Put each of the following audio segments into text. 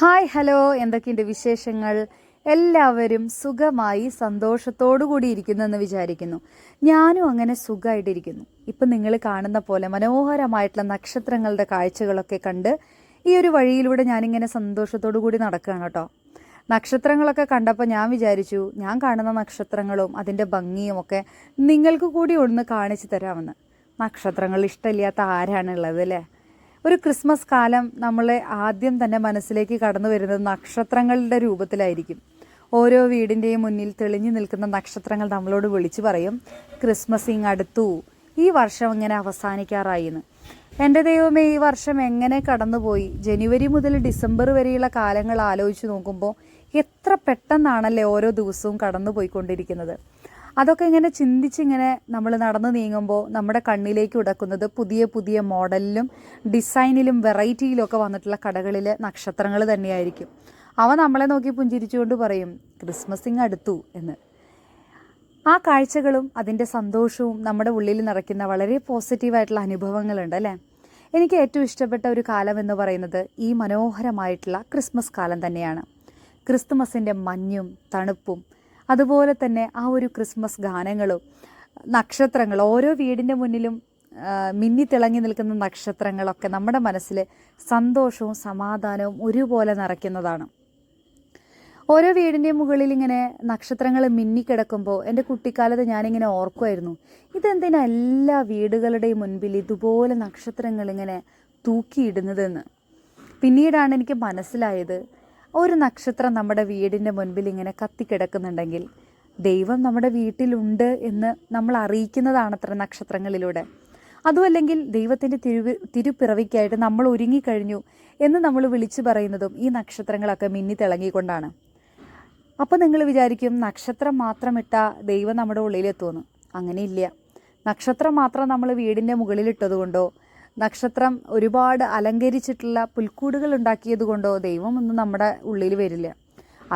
Hi hello. എന്തൊക്കെയുണ്ട് വിശേഷങ്ങൾ? എല്ലാവരും സുഖമായി സന്തോഷത്തോടു കൂടി ഇരിക്കുന്നെന്ന് വിചാരിക്കുന്നു. ഞാനും അങ്ങനെ സുഖമായിട്ടിരിക്കുന്നു ഇപ്പം നിങ്ങൾ കാണുന്ന പോലെ മനോഹരമായിട്ടുള്ള നക്ഷത്രങ്ങളുടെ കാഴ്ചകളൊക്കെ കണ്ട് ഈ ഒരു വഴിയിലൂടെ ഞാനിങ്ങനെ സന്തോഷത്തോടു കൂടി നടക്കുകയാണ് കേട്ടോ. നക്ഷത്രങ്ങളൊക്കെ കണ്ടപ്പോൾ ഞാൻ വിചാരിച്ചു ഞാൻ കാണുന്ന നക്ഷത്രങ്ങളും അതിന്റെ ഭംഗിയും ഒക്കെ നിങ്ങൾക്ക് കൂടി ഒന്ന് കാണിച്ചു തരാമെന്ന്. നക്ഷത്രങ്ങൾ ഇഷ്ടമില്ലാത്ത ആരാണുള്ളത് അല്ലേ? ഒരു ക്രിസ്മസ് കാലം നമ്മളെ ആദ്യം തന്നെ മനസ്സിലേക്ക് കടന്നു വരുന്നത് നക്ഷത്രങ്ങളുടെ രൂപത്തിലായിരിക്കും. ഓരോ വീടിന്റെയും മുന്നിൽ തെളിഞ്ഞു നിൽക്കുന്ന നക്ഷത്രങ്ങൾ നമ്മളോട് വിളിച്ചു പറയും ക്രിസ്മസ് ഇങ് അടുത്തു ഈ വർഷം ഇങ്ങനെ അവസാനിക്കാറായി എന്ന് എന്റെ ദൈവമേ ഈ വർഷം എങ്ങനെ കടന്നുപോയി? ജനുവരി മുതൽ ഡിസംബർ വരെയുള്ള കാലങ്ങൾ ആലോചിച്ച് നോക്കുമ്പോൾ എത്ര പെട്ടെന്നാണല്ലേ ഓരോ ദിവസവും കടന്നു പോയിക്കൊണ്ടിരിക്കുന്നത് അതൊക്കെ ഇങ്ങനെ ചിന്തിച്ചിങ്ങനെ നമ്മൾ നടന്നു നീങ്ങുമ്പോൾ നമ്മുടെ കണ്ണിലേക്ക് ഉടക്കുന്നത് പുതിയ പുതിയ മോഡലിലും ഡിസൈനിലും വെറൈറ്റിയിലൊക്കെ വന്നിട്ടുള്ള കടകളിലെ നക്ഷത്രങ്ങൾ തന്നെയായിരിക്കും. അവ നമ്മളെ നോക്കി പുഞ്ചിരിച്ചുകൊണ്ട് പറയും ക്രിസ്മസിങ് അടുത്തു എന്ന്. ആ കാഴ്ചകളും അതിന്റെ സന്തോഷവും നമ്മുടെ ഉള്ളിൽ നിറയ്ക്കുന്ന വളരെ പോസിറ്റീവായിട്ടുള്ള അനുഭവങ്ങളുണ്ട് അല്ലേ? എനിക്ക് ഏറ്റവും ഇഷ്ടപ്പെട്ട ഒരു കാലം എന്ന് പറയുന്നത് ഈ മനോഹരമായിട്ടുള്ള ക്രിസ്മസ് കാലം തന്നെയാണ്. ക്രിസ്തുമസിന്റെ മഞ്ഞും തണുപ്പും അതുപോലെ തന്നെ ആ ഒരു ക്രിസ്മസ് ഗാനങ്ങളും നക്ഷത്രങ്ങൾ ഓരോ വീടിന്റെ മുന്നിലും മിന്നി തിളങ്ങി നിൽക്കുന്ന നക്ഷത്രങ്ങളൊക്കെ നമ്മുടെ മനസ്സിൽ സന്തോഷവും സമാധാനവും ഒരുപോലെ നിറയ്ക്കുന്നതാണ്. ഓരോ വീടിന്റെ മുകളിൽ ഇങ്ങനെ നക്ഷത്രങ്ങൾ മിന്നിക്കിടക്കുമ്പോൾ എന്റെ കുട്ടിക്കാലത്ത് ഞാനിങ്ങനെ ഓർക്കുമായിരുന്നു. ഇതെന്തിനാ എല്ലാ വീടുകളുടെയും മുൻപിൽ ഇതുപോലെ നക്ഷത്രങ്ങൾ ഇങ്ങനെ തൂക്കിയിടുന്നതെന്ന്? പിന്നീടാണ് എനിക്ക് മനസ്സിലായത് ഒരു നക്ഷത്രം നമ്മുടെ വീടിന്റെ മുൻപിൽ ഇങ്ങനെ കത്തിക്കിടക്കുന്നുണ്ടെങ്കിൽ ദൈവം നമ്മുടെ വീട്ടിലുണ്ട് എന്ന് നമ്മൾ അറിയിക്കുന്നതാണത്ര നക്ഷത്രങ്ങളിലൂടെ. അതുമല്ലെങ്കിൽ ദൈവത്തിന്റെ തിരു തിരുപ്പിറവിക്കായിട്ട് നമ്മൾ ഒരുങ്ങിക്കഴിഞ്ഞു എന്ന് നമ്മൾ വിളിച്ചു പറയുന്നതും ഈ നക്ഷത്രങ്ങളൊക്കെ മിന്നി തിളങ്ങിക്കൊണ്ടാണ്. അപ്പോൾ നിങ്ങൾ വിചാരിക്കും നക്ഷത്രം മാത്രം ഇട്ടാൽ ദൈവം നമ്മുടെ ഉള്ളിലെത്തുമെന്ന്. അങ്ങനെയില്ല. നക്ഷത്രം മാത്രം നമ്മൾ വീടിന്റെ മുകളിലിട്ടതുകൊണ്ടോ നക്ഷത്രം ഒരുപാട് അലങ്കരിച്ചിട്ടുള്ള പുൽക്കൂടുകൾ ഉണ്ടാക്കിയത് കൊണ്ടോ ദൈവമൊന്നും നമ്മുടെ ഉള്ളിൽ വരില്ല.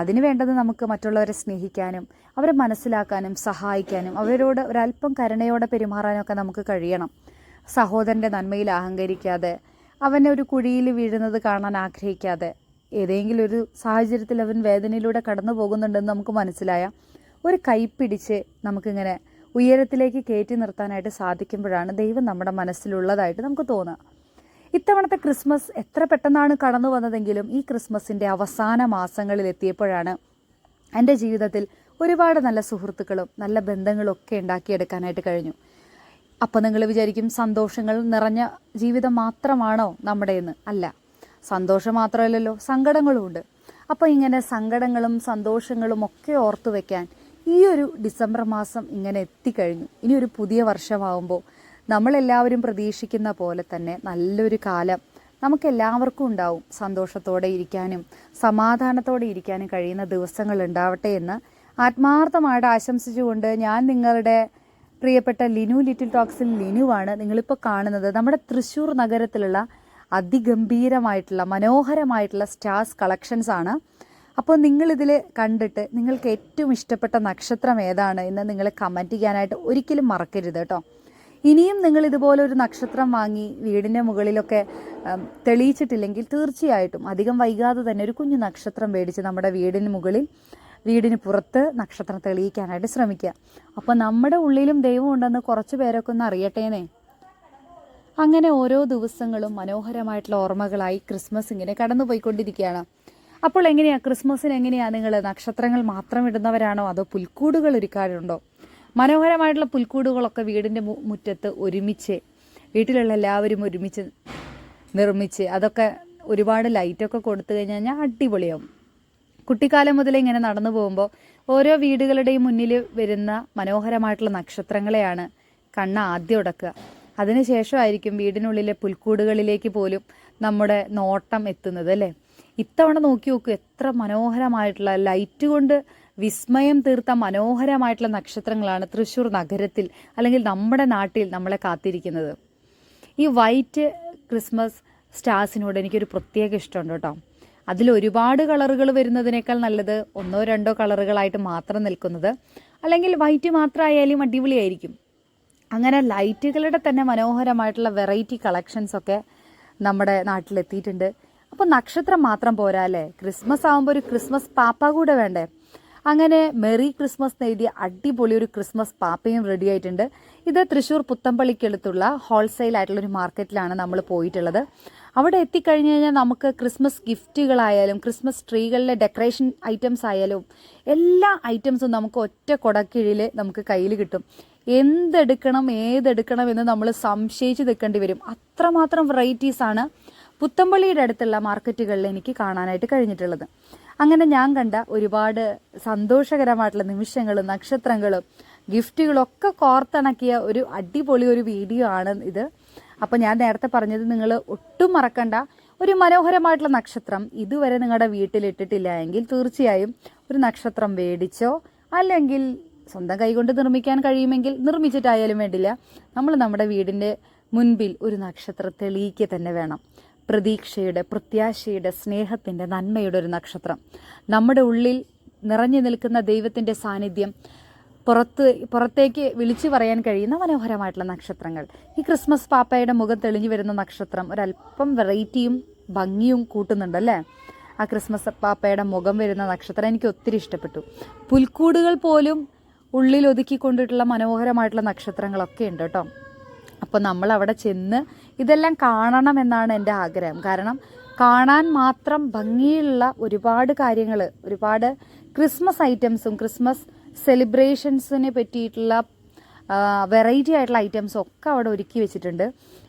അതിന് വേണ്ടത് നമുക്ക് മറ്റുള്ളവരെ സ്നേഹിക്കാനും അവരെ മനസ്സിലാക്കാനും സഹായിക്കാനും അവരോട് ഒരല്പം കരുണയോടെ പെരുമാറാനൊക്കെ നമുക്ക് കഴിയണം. സഹോദരന്റെ നന്മയിൽ അഹങ്കരിക്കാതെ അവനെ ഒരു കുഴിയിൽ വീഴുന്നത് കാണാൻ ആഗ്രഹിക്കാതെ ഏതെങ്കിലും ഒരു സാഹചര്യത്തിൽ അവൻ വേദനയിലൂടെ കടന്നു പോകുന്നുണ്ടെന്ന് നമുക്ക് മനസ്സിലായ ഒരു കൈപ്പിടിച്ച് നമുക്കിങ്ങനെ ഉയരത്തിലേക്ക് കയറ്റി നിർത്താനായിട്ട് സാധിക്കുമ്പോഴാണ് ദൈവം നമ്മുടെ മനസ്സിലുള്ളതായിട്ട് നമുക്ക് തോന്നുക. ഇത്തവണത്തെ ക്രിസ്മസ് എത്ര പെട്ടെന്നാണ് കടന്നു വന്നതെങ്കിലും ഈ ക്രിസ്മസിന്റെ അവസാന മാസങ്ങളിൽ എത്തിയപ്പോഴാണ് എന്റെ ജീവിതത്തിൽ ഒരുപാട് നല്ല സുഹൃത്തുക്കളും നല്ല ബന്ധങ്ങളും ഒക്കെ ഉണ്ടാക്കിയെടുക്കാനായിട്ട് കഴിഞ്ഞു. അപ്പോൾ നിങ്ങൾ വിചാരിക്കും സന്തോഷങ്ങൾ നിറഞ്ഞ ജീവിതം മാത്രമാണോ നമ്മുടേന്ന് അല്ല. സന്തോഷം മാത്രമല്ലല്ലോ സങ്കടങ്ങളും ഉണ്ട്. അപ്പോൾ ഇങ്ങനെ സങ്കടങ്ങളും സന്തോഷങ്ങളും ഒക്കെ ഓർത്തു വെക്കാൻ ഈ ഒരു ഡിസംബർ മാസം ഇങ്ങനെ എത്തിക്കഴിഞ്ഞു. ഇനി ഒരു പുതിയ വർഷമാവുമ്പോൾ നമ്മളെല്ലാവരും പ്രതീക്ഷിക്കുന്ന പോലെ തന്നെ നല്ലൊരു കാലം നമുക്ക് എല്ലാവർക്കും ഉണ്ടാവും. സന്തോഷത്തോടെ ഇരിക്കാനും സമാധാനത്തോടെ ഇരിക്കാനും കഴിയുന്ന ദിവസങ്ങൾ ഉണ്ടാവട്ടെ എന്ന് ആത്മാർത്ഥമായിട്ട് ആശംസിച്ചുകൊണ്ട് ഞാൻ നിങ്ങളുടെ പ്രിയപ്പെട്ട ലിനു ലിറ്റിൽ ടോക്സിൽ ലിനുവാണ് നിങ്ങളിപ്പോൾ കാണുന്നത്. നമ്മുടെ തൃശ്ശൂർ നഗരത്തിലുള്ള അതിഗംഭീരമായിട്ടുള്ള മനോഹരമായിട്ടുള്ള സ്റ്റാർസ് കളക്ഷൻസ് ആണ് അപ്പോൾ നിങ്ങളിതിൽ കണ്ടിട്ട് നിങ്ങൾക്ക് ഏറ്റവും ഇഷ്ടപ്പെട്ട നക്ഷത്രം ഏതാണ് എന്ന് നിങ്ങൾ കമന്റ് ചെയ്യാനായിട്ട് ഒരിക്കലും മറക്കരുത് കേട്ടോ. ഇനിയും നിങ്ങൾ ഇതുപോലെ ഒരു നക്ഷത്രം വാങ്ങി വീടിന്റെ മുകളിലൊക്കെ തെളിയിച്ചിട്ടില്ലെങ്കിൽ തീർച്ചയായിട്ടും അധികം വൈകാതെ തന്നെ ഒരു കുഞ്ഞു നക്ഷത്രം മേടിച്ച് നമ്മുടെ വീടിന് മുകളിൽ വീടിന് പുറത്ത് നക്ഷത്രം തെളിയിക്കാനായിട്ട് ശ്രമിക്കുക. അപ്പോൾ നമ്മുടെ ഉള്ളിലും ദൈവം ഉണ്ടെന്ന് കുറച്ച് പേരൊക്കെ ഒന്ന് അറിയട്ടേനേ അങ്ങനെ ഓരോ ദിവസങ്ങളും മനോഹരമായിട്ടുള്ള ഓർമ്മകളായി ക്രിസ്മസ് ഇങ്ങനെ കടന്നു പോയിക്കൊണ്ടിരിക്കുകയാണ് അപ്പോൾ എങ്ങനെയാ? ക്രിസ്മസിന് എങ്ങനെയാ നിങ്ങൾ നക്ഷത്രങ്ങൾ മാത്രം ഇടുന്നവരാണോ? അതോ പുൽക്കൂടുകൾ ഒരുക്കാറുണ്ടോ മനോഹരമായിട്ടുള്ള പുൽക്കൂടുകളൊക്കെ വീടിന്റെ മുറ്റത്ത് ഒരുമിച്ച് വീട്ടിലുള്ള എല്ലാവരും ഒരുമിച്ച് നിർമ്മിച്ച് അതൊക്കെ ഒരുപാട് ലൈറ്റൊക്കെ കൊടുത്തു കഴിഞ്ഞാൽ അടിപൊളിയാവും. കുട്ടിക്കാലം മുതലേ ഇങ്ങനെ നടന്നു പോകുമ്പോൾ ഓരോ വീടുകളുടെയും മുന്നിൽ വരുന്ന മനോഹരമായിട്ടുള്ള നക്ഷത്രങ്ങളെയാണ് കണ്ണ് ആദ്യം ഉടക്കുക. അതിനുശേഷമായിരിക്കും വീടിനുള്ളിലെ പുൽക്കൂടുകളിലേക്ക് പോലും നമ്മുടെ നോട്ടം എത്തുന്നത് അല്ലേ? ഇത്തവണ നോക്കി നോക്കൂ എത്ര മനോഹരമായിട്ടുള്ള ലൈറ്റ് കൊണ്ട് വിസ്മയം തീർത്ത മനോഹരമായിട്ടുള്ള നക്ഷത്രങ്ങളാണ് തൃശ്ശൂർ നഗരത്തിൽ അല്ലെങ്കിൽ നമ്മുടെ നാട്ടിൽ നമ്മളെ കാത്തിരിക്കുന്നത്. ഈ വൈറ്റ് ക്രിസ്മസ് സ്റ്റാർസിനോട് എനിക്കൊരു പ്രത്യേക ഇഷ്ടമുണ്ട് കേട്ടോ. അതിൽ ഒരുപാട് കളറുകൾ വരുന്നതിനേക്കാൾ നല്ലത് ഒന്നോ രണ്ടോ കളറുകളായിട്ട് മാത്രം നിൽക്കുന്നത്. അല്ലെങ്കിൽ വൈറ്റ് മാത്രമായാലും അടിപൊളിയായിരിക്കും. അങ്ങനെ ലൈറ്റുകളുടെ തന്നെ മനോഹരമായിട്ടുള്ള വെറൈറ്റി കളക്ഷൻസ് ഒക്കെ നമ്മുടെ നാട്ടിലെത്തിയിട്ടുണ്ട്. അപ്പോൾ നക്ഷത്രം മാത്രം പോരാ അല്ലേ? ക്രിസ്മസ് ആകുമ്പോൾ ഒരു ക്രിസ്മസ് പാപ്പ കൂടെ വേണ്ടേ? അങ്ങനെ മെറി ക്രിസ്മസ് നേടിയ അടിപൊളി ഒരു ക്രിസ്മസ് പാപ്പയും റെഡി ആയിട്ടുണ്ട്. ഇത് തൃശ്ശൂർ പുത്തമ്പള്ളിക്കടുത്തുള്ള ഹോൾസെയിൽ ആയിട്ടുള്ള ഒരു മാർക്കറ്റിലാണ് നമ്മൾ പോയിട്ടുള്ളത്. അവിടെ എത്തിക്കഴിഞ്ഞ് കഴിഞ്ഞാൽ നമുക്ക് ക്രിസ്മസ് ഗിഫ്റ്റുകളായാലും ക്രിസ്മസ് ട്രീകളിലെ ഡെക്കറേഷൻ ഐറ്റംസ് ആയാലും എല്ലാ ഐറ്റംസും നമുക്ക് ഒറ്റ കൊടക്കീഴിൽ നമുക്ക് കയ്യിൽ കിട്ടും. എന്തെടുക്കണം ഏതെടുക്കണം എന്ന് നമ്മൾ സംശയിച്ച് നിൽക്കേണ്ടി വരും. അത്രമാത്രം വെറൈറ്റീസ് ആണ് പുത്തമ്പള്ളിയുടെ അടുത്തുള്ള മാർക്കറ്റുകളിൽ എനിക്ക് കാണാനായിട്ട് കഴിഞ്ഞിട്ടുള്ളത്. അങ്ങനെ ഞാൻ കണ്ട ഒരുപാട് സന്തോഷകരമായിട്ടുള്ള നിമിഷങ്ങളും നക്ഷത്രങ്ങളും ഗിഫ്റ്റുകളും ഒക്കെ കോർത്തിണക്കിയ ഒരു അടിപൊളി ഒരു വീഡിയോ ആണ് ഇത്. അപ്പോൾ ഞാൻ നേരത്തെ പറഞ്ഞത് നിങ്ങൾ ഒട്ടും മറക്കണ്ട. ഒരു മനോഹരമായിട്ടുള്ള നക്ഷത്രം ഇതുവരെ നിങ്ങളുടെ വീട്ടിലിട്ടിട്ടില്ല എങ്കിൽ തീർച്ചയായും ഒരു നക്ഷത്രം മേടിച്ചോ അല്ലെങ്കിൽ സ്വന്തം കൈകൊണ്ട് നിർമ്മിക്കാൻ കഴിയുമെങ്കിൽ നിർമ്മിച്ചിട്ടായാലും വേണ്ടില്ല. നമ്മൾ നമ്മുടെ വീടിന്റെ മുൻപിൽ ഒരു നക്ഷത്രം തെളിയിക്കുക തന്നെ വേണം. പ്രതീക്ഷയുടെ പ്രത്യാശയുടെ സ്നേഹത്തിന്റെ നന്മയുടെ ഒരു നക്ഷത്രം. നമ്മുടെ ഉള്ളിൽ നിറഞ്ഞു നിൽക്കുന്ന ദൈവത്തിന്റെ സാന്നിധ്യം പുറത്ത് പുറത്തേക്ക് വിളിച്ചു പറയാൻ കഴിയുന്ന മനോഹരമായിട്ടുള്ള നക്ഷത്രങ്ങൾ. ഈ ക്രിസ്മസ് പാപ്പയുടെ മുഖം തെളിഞ്ഞു വരുന്ന നക്ഷത്രം ഒരല്പം വെറൈറ്റിയും ഭംഗിയും കൂട്ടുന്നുണ്ടല്ലേ ആ ക്രിസ്മസ് പാപ്പയുടെ മുഖം വരുന്ന നക്ഷത്രം എനിക്ക് ഒത്തിരി ഇഷ്ടപ്പെട്ടു. പുൽക്കൂടുകൾ പോലും ഉള്ളിൽ ഒതുക്കിക്കൊണ്ടിട്ടുള്ള മനോഹരമായിട്ടുള്ള നക്ഷത്രങ്ങളൊക്കെ ഉണ്ട് കേട്ടോ. അപ്പോൾ നമ്മൾ അവിടെ ചെന്ന് ഇതെല്ലാം കാണണം എന്നാണ് എന്റെ ആഗ്രഹം. കാരണം കാണാൻ മാത്രം ഭംഗിയുള്ള ഒരുപാട് കാര്യങ്ങൾ ഒരുപാട് ക്രിസ്മസ് ഐറ്റംസും ക്രിസ്മസ് സെലിബ്രേഷൻസിനെ പറ്റിയിട്ടുള്ള വെറൈറ്റി ആയിട്ടുള്ള ഐറ്റംസും ഒക്കെ അവിടെ ഒരുക്കി വെച്ചിട്ടുണ്ട്.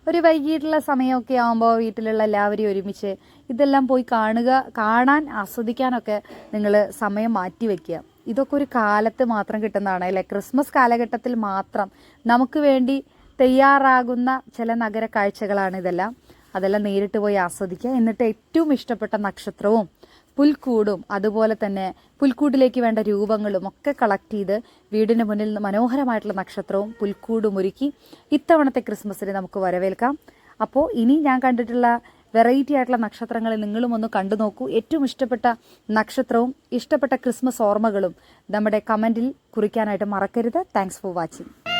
ഒരു വൈകിട്ടുള്ള സമയമൊക്കെ ആകുമ്പോൾ വീട്ടിലുള്ള എല്ലാവരെയും ഒരുമിച്ച് ഇതെല്ലാം പോയി കാണുക കാണാൻ ആസ്വദിക്കാനൊക്കെ നിങ്ങൾ സമയം മാറ്റി വയ്ക്കുക ഇതൊക്കെ ഒരു കാലത്ത് മാത്രം കിട്ടുന്നതാണ്. അല്ലേ? ക്രിസ്മസ് കാലഘട്ടത്തിൽ മാത്രം നമുക്ക് വേണ്ടി തയ്യാറാകുന്ന ചില നഗര കാഴ്ചകളാണ് ഇതെല്ലാം. അതെല്ലാം നേരിട്ട് പോയി ആസ്വദിക്കുക. എന്നിട്ട് ഏറ്റവും ഇഷ്ടപ്പെട്ട നക്ഷത്രവും പുൽക്കൂടും അതുപോലെ തന്നെ പുൽക്കൂടിലേക്ക് വേണ്ട രൂപങ്ങളും ഒക്കെ കളക്ട് ചെയ്ത് വീടിന് മുന്നിൽ മനോഹരമായിട്ടുള്ള നക്ഷത്രവും പുൽക്കൂടും ഒരുക്കി ഇത്തവണത്തെ ക്രിസ്മസിന് നമുക്ക് വരവേൽക്കാം. അപ്പോൾ ഇനി ഞാൻ കണ്ടിട്ടുള്ള വെറൈറ്റി ആയിട്ടുള്ള നക്ഷത്രങ്ങളെ നിങ്ങളും ഒന്ന് കണ്ടു നോക്കൂ. ഏറ്റവും ഇഷ്ടപ്പെട്ട നക്ഷത്രവും ഇഷ്ടപ്പെട്ട ക്രിസ്മസ് ഓർമ്മകളും നമ്മുടെ കമന്റിൽ കുറിക്കാനായിട്ട് മറക്കരുത്. Thanks for watching